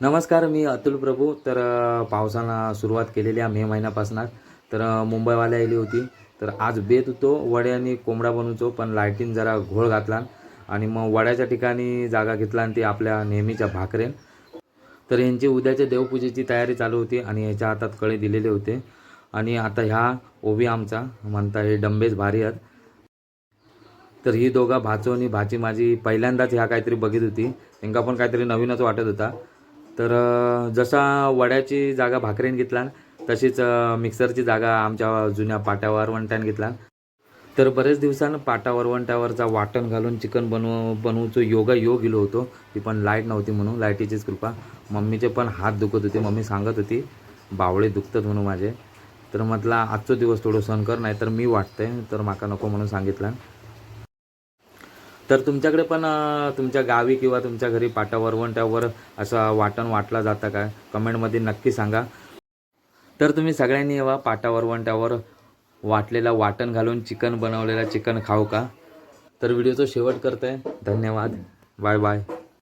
नमस्कार मी अतुल प्रभू. तर पावसानं सुरुवात केलेली आहे मे महिन्यापासून. तर मुंबईवाल्या आली होती. तर आज बेत होतो वडे आणि कोंबडा बनवतो पण लाईटीन जरा घोळ घातला आणि मग वड्याच्या ठिकाणी जागा घेतला आणि ती आपल्या नेहमीच्या भाकरेन. तर यांची उद्याच्या देवपूजेची तयारी चालू होती आणि याच्या हातात कळे दिलेले होते. आणि आता ह्या ओवी आमचा म्हणता हे डंबेच भारी आहेत. तर ही दोघा भाचो आणि भाची माझी पहिल्यांदाच ह्या काहीतरी बघित होती. त्यांना पण काहीतरी नवीनच वाटत होता. तर जसा वड्याची जागा भाकरीन घेतला तशीच मिक्सरची जागा आमच्या जुन्या पाट्यावर वंट्यान घेतला तर बरेच दिवसानं पाटावर वणट्यावरचा वाटण घालून चिकन बनव बनवूचो योगा योग गेलो होतो. ती पण लाइट नव्हती म्हणून लाईटीचीच कृपा. मम्मीचे पण हात दुखत होते मम्मी सांगत होती बावळे दुखतात म्हणून माझे. तर म्हटला आजचो दिवस थोडं सण कर नाही तर मी वाटतंय तर माका नको म्हणून सांगितलं तर तुमच्याकडे पण तुमच्या गावी किंवा तुमच्या घरी पाटा वरवंट्यावर असं वाटण वाटला जातं काय कमेंटमध्ये नक्की सांगा. तर तुम्ही सगळ्यांनी येवा पाटा वरवंट्यावर वाटलेला वाटण घालून चिकन बनवलेला चिकन खाऊ का? तर व्हिडिओचा शेवट करतोय. धन्यवाद. Bye bye.